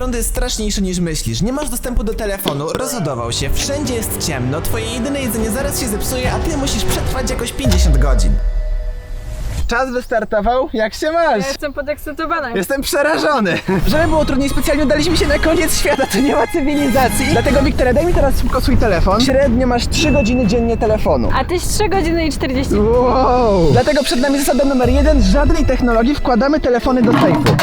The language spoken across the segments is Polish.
prądu jest straszniejszy niż myślisz. Nie masz dostępu do telefonu, rozładował się, wszędzie jest ciemno, twoje jedyne jedzenie zaraz się zepsuje, a ty musisz przetrwać jakoś 50 godzin. Czas wystartował, jak się masz? Jestem podekscytowana. Jestem przerażony. Żeby było trudniej, specjalnie udaliśmy się na koniec świata, to nie ma cywilizacji. Dlatego, Wiktoria, daj mi teraz szybko swój telefon. Średnio masz 3 godziny dziennie telefonu. A tyś 3 godziny i 40. Wow. Dlatego przed nami zasada numer jeden, żadnej technologii, wkładamy telefony do sejfu.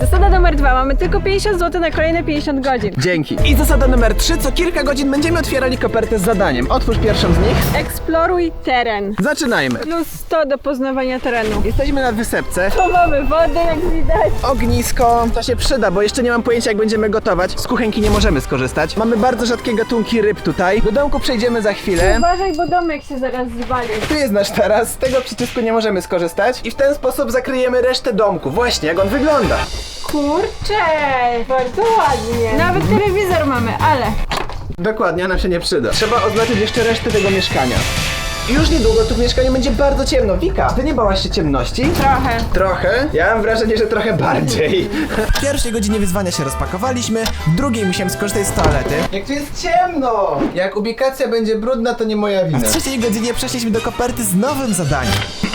Zasada numer dwa. Mamy tylko 50 zł na kolejne 50 godzin. Dzięki. I zasada numer 3, co kilka godzin będziemy otwierali kopertę z zadaniem. Otwórz pierwszą z nich. Eksploruj teren. Zaczynajmy. Plus 100 do poznawania terenu. Jesteśmy na wysepce. Tu mamy wodę, jak widać. Ognisko, to się przyda, bo jeszcze nie mam pojęcia jak będziemy gotować. Z kuchenki nie możemy skorzystać. Mamy bardzo rzadkie gatunki ryb tutaj. Do domku przejdziemy za chwilę. Uważaj, bo domek się zaraz zwali. Tu jest nasz taras, z tego przycisku nie możemy skorzystać i w ten sposób zakryjemy resztę domku. Właśnie, jak on wygląda. Kurczę, bardzo ładnie. Nawet telewizor mamy, ale Dokładnie, nam się nie przyda. Trzeba oznaczyć jeszcze resztę tego mieszkania. Już niedługo tu w mieszkaniu będzie bardzo ciemno. Wika, ty nie bałaś się ciemności? trochę. Trochę? Ja mam wrażenie, że trochę bardziej. W pierwszej godzinie wyzwania się rozpakowaliśmy, w drugiej musiałem skorzystać z toalety. Jak tu jest ciemno! Jak ubikacja będzie brudna, to nie moja wina. A w trzeciej godzinie przeszliśmy do koperty z nowym zadaniem.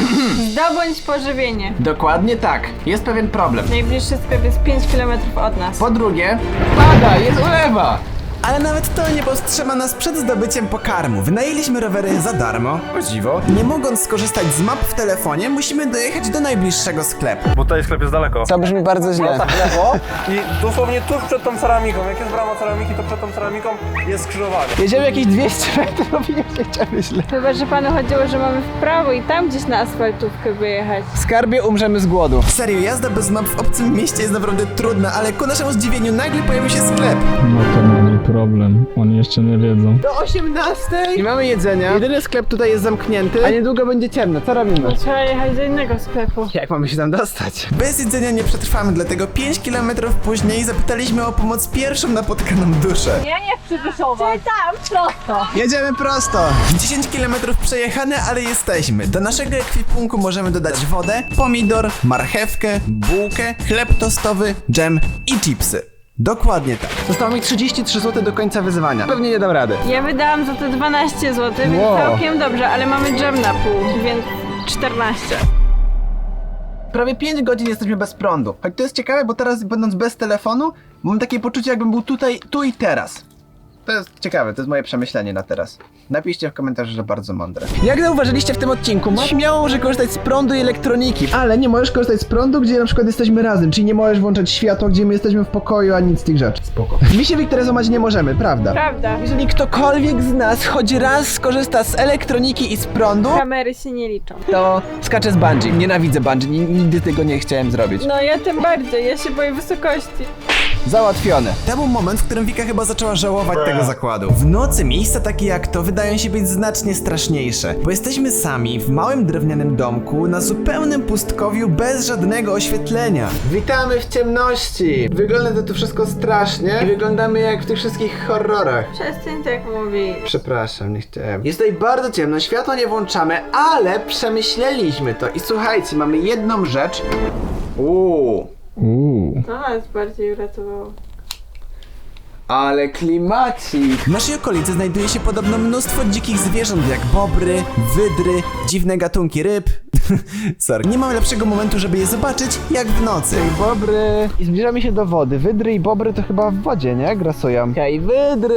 Zdobądź pożywienie. Dokładnie tak. Jest pewien problem. Najbliższy sklep jest 5 km od nas. Po drugie, pada, jest ulewa! Ale nawet to nie powstrzyma nas przed zdobyciem pokarmu. Wynajęliśmy rowery za darmo, o dziwo. Nie mogąc skorzystać z map w telefonie, musimy dojechać do najbliższego sklepu. Bo tutaj sklep jest daleko. To brzmi bardzo źle. Tak w lewo i dosłownie tuż przed tą ceramiką. Jak jest brama ceramiki, to przed tą ceramiką jest skrzyżowanie. Jedziemy jakieś 200 metrów i już jedziemy źle. Chyba, że panu chodziło, że mamy w prawo i tam gdzieś na asfaltówkę wyjechać. W skarbie umrzemy z głodu. Serio, jazda bez map w obcym mieście jest naprawdę trudna, ale ku naszemu zdziwieniu nagle pojawił się sklep. No to mamy problem. Oni jeszcze nie wiedzą. Do 18 i mamy jedzenia. Jedyny sklep tutaj jest zamknięty, a niedługo będzie ciemno. Co robimy? Trzeba jechać do innego sklepu. Jak mamy się tam dostać? Bez jedzenia nie przetrwamy, dlatego 5 km później zapytaliśmy o pomoc pierwszą napotkaną duszę. Ja nie chcę dyszować. Czy tam, prosto. Jedziemy prosto! 10 km przejechane, ale jesteśmy. Do naszego ekwipunku możemy dodać wodę, pomidor, marchewkę, bułkę, chleb tostowy, dżem i chipsy. Dokładnie tak. Zostało mi 33 zł do końca wyzwania. Pewnie nie dam rady. Ja wydałam za to 12 zł, więc Wow. całkiem dobrze, ale mamy dżem na pół, więc 14. Prawie 5 godzin jesteśmy bez prądu. Choć to jest ciekawe, bo teraz będąc bez telefonu, mam takie poczucie, jakbym był tutaj, tu i teraz. To jest ciekawe, to jest moje przemyślenie na teraz. Napiszcie w komentarzu, że bardzo mądre. Jak zauważyliście w tym odcinku, śmiało może korzystać z prądu i elektroniki, ale nie możesz korzystać z prądu, gdzie na przykład jesteśmy razem, czyli nie możesz włączać światła, gdzie my jesteśmy w pokoju, a nic z tych rzeczy. Spoko. Mi się Wiktoria złamać nie możemy, prawda? Prawda. Jeżeli ktokolwiek z nas choć raz skorzysta z elektroniki i z prądu, Kamery się nie liczą. to skaczę z bungee. Nienawidzę bungee, Ni- nigdy tego nie chciałem zrobić. No ja tym bardziej, ja się boję wysokości. Załatwione. To był moment, w którym Wika chyba zaczęła żałować tego zakładu. W nocy miejsca takie jak to wydają się być znacznie straszniejsze, bo jesteśmy sami w małym drewnianym domku na zupełnym pustkowiu bez żadnego oświetlenia. Witamy w ciemności. Wygląda to tu wszystko strasznie i wyglądamy jak w tych wszystkich horrorach. Przestań tak mówić. Przepraszam, nie chciałem. Jest tutaj bardzo ciemno, światło nie włączamy, ale przemyśleliśmy to i słuchajcie, mamy jedną rzecz. Uuu. To nas bardziej uratowało. Ale klimacik! W naszej okolicy znajduje się podobno mnóstwo dzikich zwierząt, jak bobry, wydry, dziwne gatunki ryb. Sorry. Nie mamy lepszego momentu, żeby je zobaczyć, jak w nocy. Bobry. I zbliżamy się do wody. Wydry i bobry to chyba w wodzie, nie? Grasują. Hej, wydry!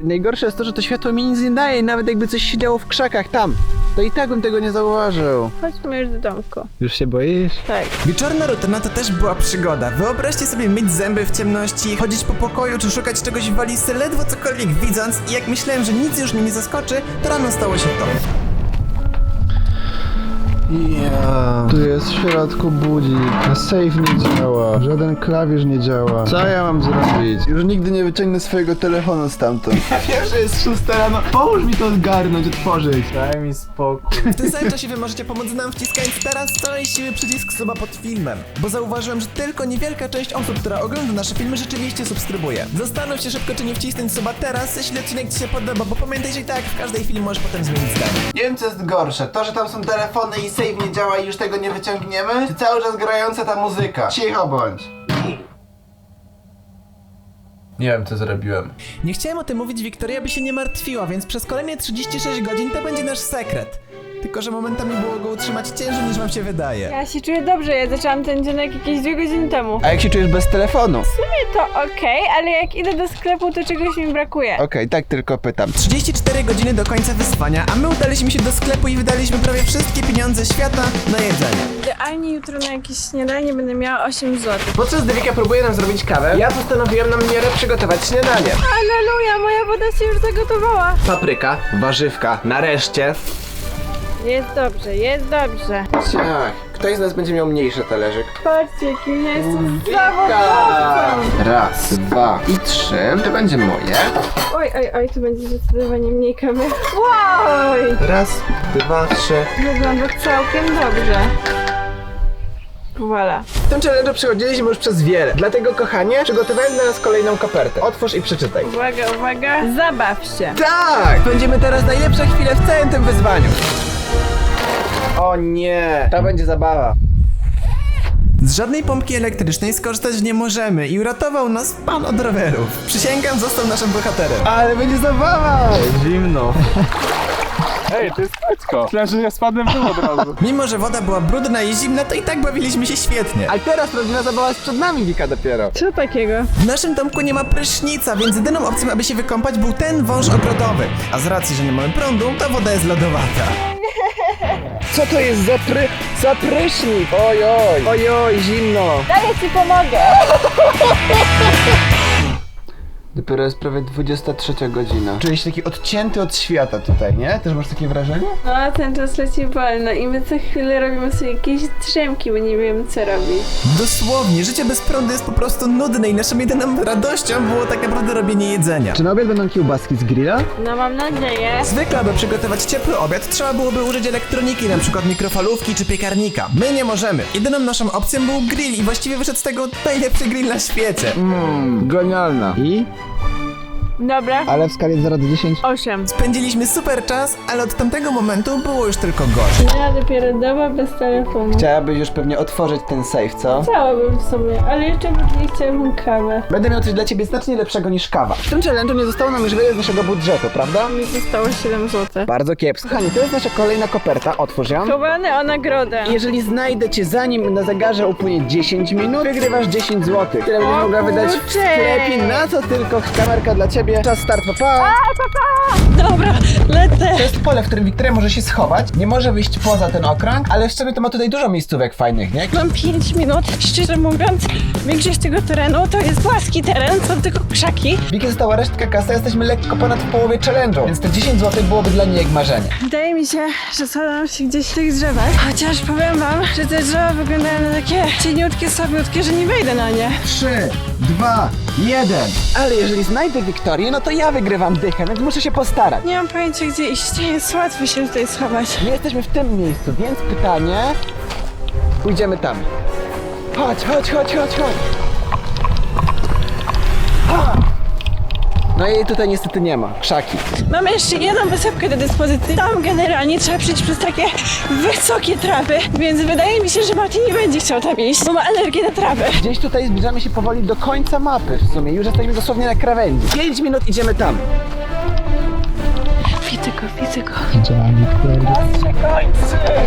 Najgorsze jest to, że to światło mi nic nie daje, nawet jakby coś się działo w krzakach tam. To i tak bym tego nie zauważył. Chodźmy już do domku. Już się boisz? Tak. Wieczorna rutyna to też była przygoda. Wyobraźcie sobie myć zęby w ciemności, chodzić po pokoju czy szukać czegoś w walizce, ledwo cokolwiek widząc i jak myślałem, że nic już mnie nie zaskoczy, to rano stało się to. Ja. Tu jest w środku budzik, a safe nie działa, żaden klawisz nie działa. Co ja mam zrobić? Już nigdy nie wyciągnę swojego telefonu stamtąd. Ja wiem, że jest 6 rano. Pomóż mi to zgarnąć, otworzyć. Daj mi spokój. W tym samym czasie wy możecie pomóc nam wciskając teraz z całej siły przycisk suba pod filmem. Bo zauważyłem, że tylko niewielka część osób, która ogląda nasze filmy rzeczywiście subskrybuje. Zastanów się szybko, czy nie wcisnąć suba teraz, jeśli odcinek ci się podoba, bo pamiętaj, że i tak w każdej chwili możesz potem zmienić zdanie. Nie wiem, co jest gorsze. To, że tam są telefony i safe save nie działa i już tego nie wyciągniemy? Czy cały czas grająca ta muzyka? Cicho bądź. Nie wiem, co zrobiłem. Nie chciałem o tym mówić, Wiktoria by się nie martwiła, więc przez kolejne 36 godzin to będzie nasz sekret. Tylko, że momentami było go utrzymać ciężej niż wam się wydaje. Ja się czuję dobrze, ja zaczęłam ten dzionek jakieś dwie godziny temu. A jak się czujesz bez telefonu? W sumie to okej, ale jak idę do sklepu, to czegoś mi brakuje. Okej, tak tylko pytam. 34 godziny do końca wyzwania, a my udaliśmy się do sklepu i wydaliśmy prawie wszystkie pieniądze świata na jedzenie. Idealnie jutro na jakieś śniadanie będę miała 8 zł. Podczas gdy Wika próbuje nam zrobić kawę, ja postanowiłem na miarę przygotować śniadanie. Aleluja, moja woda się już zagotowała. Papryka, warzywka, nareszcie. Jest dobrze, jest dobrze. Tak, ktoś z nas będzie miał mniejszy talerzyk. Patrzcie, kim ja jestem. Raz, dwa i trzy. To będzie moje. Oj, oj, oj, tu będzie zdecydowanie mniej kamer. Wow! Raz, dwa, trzy. Wygląda całkiem dobrze. Voilà. W tym challenge przechodziliśmy już przez wiele. Dlatego, kochanie, przygotowałem dla nas kolejną kopertę. Otwórz i przeczytaj. Uwaga, uwaga, zabaw się. Tak! Będziemy teraz najlepsze chwile w całym tym wyzwaniu. O nie, to będzie zabawa. Z żadnej pompki elektrycznej skorzystać nie możemy i uratował nas pan od rowerów. Przysięgam, został naszym bohaterem. Ale będzie zabawa! Zimno. Ej, to jest krótko. Myślałem, że ja spadłem w dół od razu. Mimo, że woda była brudna i zimna, to i tak bawiliśmy się świetnie. Ale teraz prawdziwa zabawa jest przed nami, Wika, dopiero. Co takiego? W naszym domku nie ma prysznica, więc jedyną opcją, aby się wykąpać, był ten wąż ogrodowy. A z racji, że nie mamy prądu, to woda jest lodowata. Co to jest za, pry... za prysznik? Ojoj, ojoj, zimno. Daję ci pomogę. Dopiero jest prawie 23 godzina. Czuję się taki odcięty od świata tutaj, nie? Też masz takie wrażenie? No, a ten czas leci wolno i my co chwilę robimy sobie jakieś drzemki, bo nie wiemy co robić. Dosłownie, życie bez prądu jest po prostu nudne i naszą jedyną radością było tak naprawdę robienie jedzenia. Czy na obiad będą kiełbaski z grilla? No mam nadzieję. Zwykle, aby przygotować ciepły obiad, trzeba byłoby użyć elektroniki, na przykład mikrofalówki czy piekarnika. My nie możemy. Jedyną naszą opcją był grill i właściwie wyszedł z tego najlepszy grill na świecie. Genialna. I? Bye. Dobra. Ale w skali od 0 do 10? 8. Spędziliśmy super czas, ale od tamtego momentu było już tylko gorzej. Ja dopiero doba bez telefonu. Chciałabyś już pewnie otworzyć ten safe, co? Chciałabym w sumie, ale jeszcze bardziej chciałabym kawę. Będę miał coś dla ciebie znacznie lepszego niż kawa. W tym challenge'u nie zostało nam już wiele z naszego budżetu, prawda? Mi zostało 7 zł. Bardzo kiepsko. Kochani, to jest nasza kolejna koperta, otwórz ją. Chowany o nagrodę. Jeżeli znajdę cię zanim na zegarze upłynie 10 minut, wygrywasz 10 zł, które będziesz O mogła wydać w kurczę! sklepie na co tylko kamerka dla ciebie. Czas start, pa, pa. Dobra, lecę. To jest pole, w którym Wiktoria może się schować, nie może wyjść poza ten okrąg, ale w sumie to ma tutaj dużo miejscówek fajnych, nie? Mam 5 minut. Szczerze mówiąc, większość tego terenu to jest płaski teren, są tylko krzaki. Wiki została resztka kasa, jesteśmy lekko ponad w połowie challenge'u, więc te 10 zł byłoby dla niej jak marzenie. Wydaje mi się, że sadam się gdzieś w tych drzewach. Chociaż powiem wam, że te drzewa wyglądają na takie cieniutkie, słabiutkie, że nie wejdę na nie. 3, 2, 1. Ale jeżeli znajdę Wiktorię, no to ja wygrywam dychę, więc muszę się postarać. Nie mam pojęcia gdzie iść, jest łatwiej się tutaj schować. My jesteśmy w tym miejscu, więc pytanie... Pójdziemy tam. Chodź, chodź, chodź, chodź, chodź. Ha! No jej tutaj niestety nie ma. Krzaki. Mam jeszcze jedną wysepkę do dyspozycji. Tam generalnie trzeba przejść przez takie wysokie trawy, więc wydaje mi się, że Martin nie będzie chciał tam iść, bo ma alergię na trawę. Gdzieś tutaj zbliżamy się powoli do końca mapy w sumie. Już jesteśmy dosłownie na krawędzi. 5 minut idziemy tam. Widzę go, widzę go. Widziałam Wiktorię.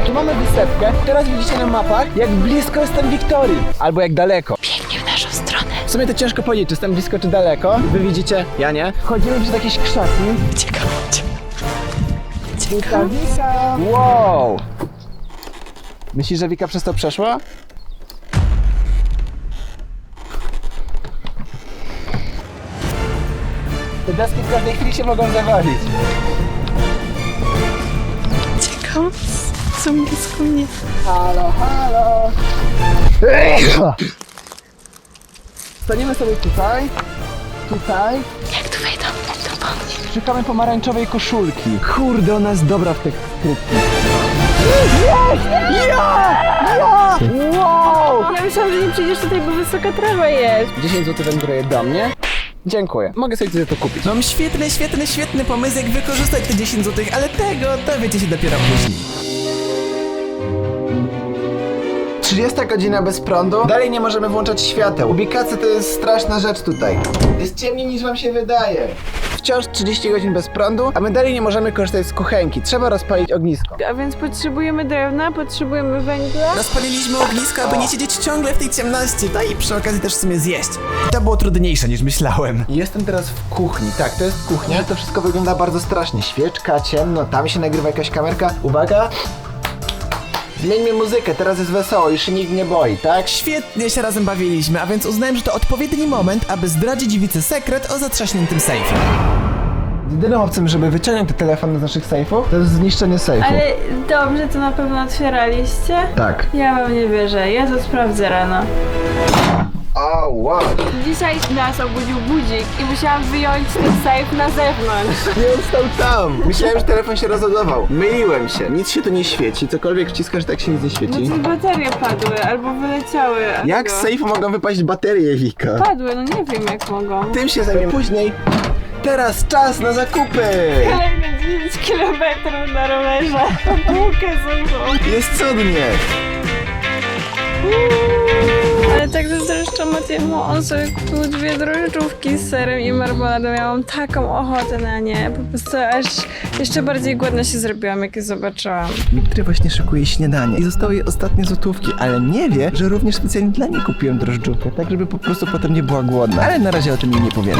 Tu mamy wysepkę. Teraz widzicie na mapach, jak blisko jestem Wiktorii. Albo jak daleko. W sumie to ciężko powiedzieć, czy jestem blisko, czy daleko. Wy widzicie, ja nie. Chodzimy przez jakieś krzaki. Uciekam, Wika, Wika! Wow! Myślisz, że Wika przez to przeszła? Te deski w każdej chwili się mogą zawalić. uciekam. Są blisko mnie. Halo, halo! Staniemy sobie tutaj, tutaj. Jak tu wejdą? To po mnie. Szukamy pomarańczowej koszulki. Kurde, ona jest dobra w tych skryptach. Ja! Ja! Wow! Ja myślałam, że nie przyjdziesz tutaj, bo wysoka trawa jest. 10 zł wędruje do mnie. Dziękuję. Mogę sobie to kupić. Mam świetny, świetny, świetny pomysł, jak wykorzystać te 10 zł, ale tego dowiecie się dopiero później. 30 godzina bez prądu. Dalej nie możemy włączać świateł. Ubikacja to jest straszna rzecz tutaj. Jest ciemniej niż wam się wydaje. Wciąż 30 godzin bez prądu, a my dalej nie możemy korzystać z kuchenki. Trzeba rozpalić ognisko. A więc potrzebujemy drewna, potrzebujemy węgla. Rozpaliliśmy ognisko, aby nie siedzieć ciągle w tej ciemności, no i przy okazji też w sumie zjeść. I to było trudniejsze niż myślałem. Jestem teraz w kuchni. Tak, to jest kuchnia. To wszystko wygląda bardzo strasznie. Świeczka, ciemno, tam się nagrywa jakaś kamerka. Uwaga! Zmieńmy muzykę, teraz jest wesoło, już się nikt nie boi, tak? Świetnie się razem bawiliśmy, a więc uznałem, że to odpowiedni moment, aby zdradzić wicy sekret o zatrzaśniętym sejfie. Jedyną opcją, żeby wyciągnąć te telefony z naszych sejfów, to jest zniszczenie sejfu. Ale dobrze, to na pewno otwieraliście? Tak. Ja wam nie wierzę, ja to sprawdzę rano. Wow. Dzisiaj nas obudził budzik i musiałam wyjąć ten safe na zewnątrz. Nie on stał tam. Myślałem, że telefon się rozładował. Myliłem się. Nic się tu nie świeci. Cokolwiek wciskasz, tak się nic nie No świeci. to baterie padły albo wyleciały. Jak z Albo- sejfu mogą wypaść baterie, Wika? Padły, no nie wiem jak mogą. Tym się zajmiemy później. Teraz czas na zakupy! Kolejne 10 kilometrów na rowerze. Bułkę zupą. Jest cudnie! Ale tak zresztą Matiemu, on sobie kupił dwie drożdżówki z serem i marmoladą. Miałam taką ochotę na nie. Po prostu aż jeszcze bardziej głodna się zrobiłam, jak je zobaczyłam. Wiktoria właśnie szykuje śniadanie i zostały jej ostatnie złotówki, ale nie wie, że również specjalnie dla niej kupiłem drożdżówkę, tak żeby po prostu potem nie była głodna. Ale na razie o tym jej nie powiem.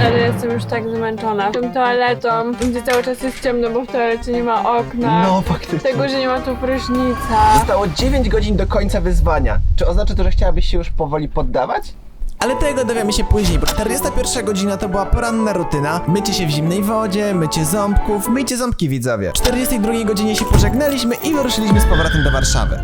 Ale jestem już tak zmęczona. Tą toaletą, gdzie cały czas jest ciemno, bo w toalecie nie ma okna. No, faktycznie. Tego, że nie ma tu prysznica. Zostało 9 godzin do końca wyzwania. Czy oznacza to, że chciałabyś się już powoli poddawać? Ale tego dowiemy się później, bo 41 godzina to była poranna rutyna. Mycie się w zimnej wodzie, mycie ząbków, myjcie ząbki widzowie. W 42 godzinie się pożegnaliśmy i wyruszyliśmy z powrotem do Warszawy.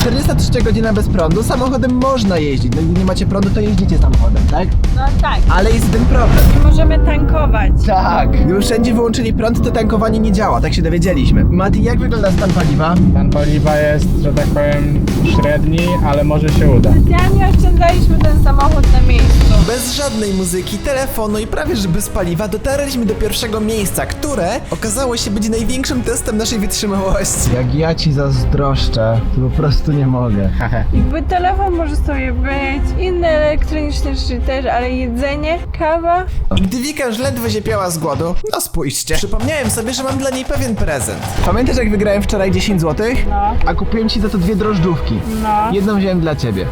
43 godzina bez prądu, samochodem można jeździć. No, gdy nie macie prądu, to jeździcie samochodem, tak? No tak. Ale jest jeden problem. Nie możemy tankować. Tak. Gdyby wszędzie wyłączyli prąd, to tankowanie nie działa, tak się dowiedzieliśmy. Mati, jak wygląda stan paliwa? Pan paliwa jest, że tak powiem, średni, ale może się uda. Specjalnie oszczędzaliśmy ten samochód na miejscu. Bez żadnej muzyki, telefonu i prawie że bez paliwa dotarliśmy do pierwszego miejsca, które okazało się być największym testem naszej wytrzymałości. Jak ja ci zazdroszczę, to po prostu nie mogę. Jakby telefon może sobie być, inne elektroniczne rzeczy też, ale jedzenie, kawa. Gdy Wika już ledwo ziepiała z głodu, no spójrzcie, przypomniałem sobie, że mam dla niej pewien prezent. Pamiętasz jak wygrałem wczoraj 10 zł? No. A kupiłem ci za to dwie drożdżówki. No. Jedną wziąłem dla ciebie.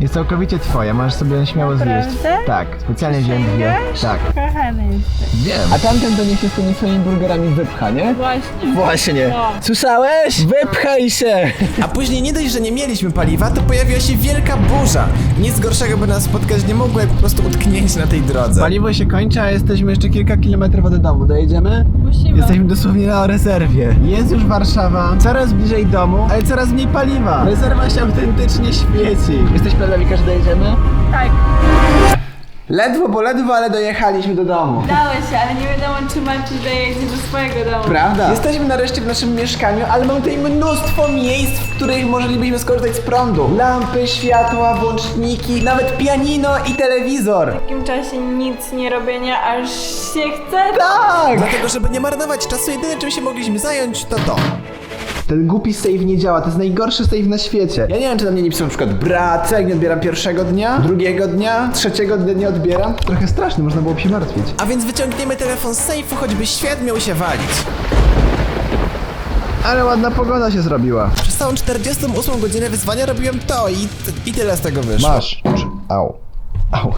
Jest całkowicie twoja, możesz sobie śmiało zjeść. Tak, specjalnie wziąłem dwie. Tak, Kochany jesteś. wiem. A tamten to niech się z tymi swoimi burgerami wypcha, nie? Właśnie. Właśnie. No. Słyszałeś? Wypchaj się! A później nie dość, że nie mieliśmy paliwa, to pojawiła się wielka burza. Nic gorszego by nas spotkać nie mogło, jak po prostu utknięcie na tej drodze. Paliwo się kończy, a jesteśmy jeszcze kilka kilometrów od domu. Dojedziemy? Musimy. Jesteśmy dosłownie na rezerwie. Jest już Warszawa, coraz bliżej domu, ale coraz mniej paliwa. Rezerwa się autentycznie świeci. Jesteś pewna, że dojedziemy? Tak. Ledwo, bo ledwo, ale dojechaliśmy do domu. Dało się, ale nie wiadomo, czy Marcin dojedzie do swojego domu. Prawda? Jesteśmy nareszcie w naszym mieszkaniu, ale mamy tutaj mnóstwo miejsc, w których moglibyśmy skorzystać z prądu. Lampy, światła, włączniki, nawet pianino i telewizor. W takim czasie nic nie robienia, aż się chce. Tak! Dlatego, żeby nie marnować czasu, jedyne czym się mogliśmy zająć, to to. Ten głupi save nie działa, to jest najgorszy save na świecie. Ja nie wiem, czy na mnie nie pisze na przykład brat, jak nie odbieram pierwszego dnia, drugiego dnia, trzeciego dnia nie odbieram. Trochę straszne, można byłoby się martwić. A więc wyciągniemy telefon z sejfu, choćby świat miał się walić. Ale ładna pogoda się zrobiła. Przez całą 48 godzinę wyzwania robiłem to i, i tyle z tego wyszło. Masz. Au. Au.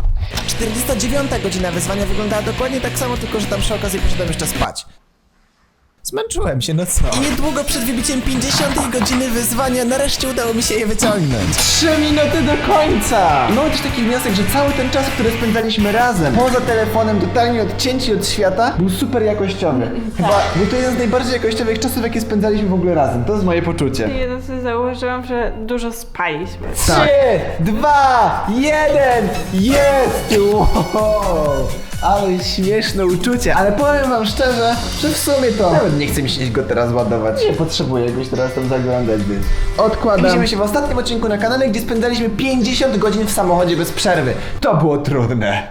49 godzina wyzwania wyglądała dokładnie tak samo, tylko że tam przy okazji poszedłem jeszcze spać. Zmęczyłem się, no co? I niedługo przed wybiciem 50 godziny wyzwania nareszcie udało mi się je wyciągnąć. Trzy minuty do końca! I mamy też taki wniosek, że cały ten czas, który spędzaliśmy razem, poza telefonem, totalnie odcięci od świata, był super jakościowy. Chyba był to jeden z najbardziej jakościowych czasów, jakie spędzaliśmy w ogóle razem. To jest moje poczucie. Jedno co zauważyłam, że dużo spaliśmy. Trzy, dwa, jeden, jest! Wow! Ale śmieszne uczucie, ale powiem wam szczerze, że w sumie to nawet nie chce mi się go teraz ładować. Nie potrzebuję jakoś teraz tam zaglądać, więc odkładam. Widzimy się w ostatnim odcinku na kanale, gdzie spędzaliśmy 50 godzin w samochodzie bez przerwy. To było trudne.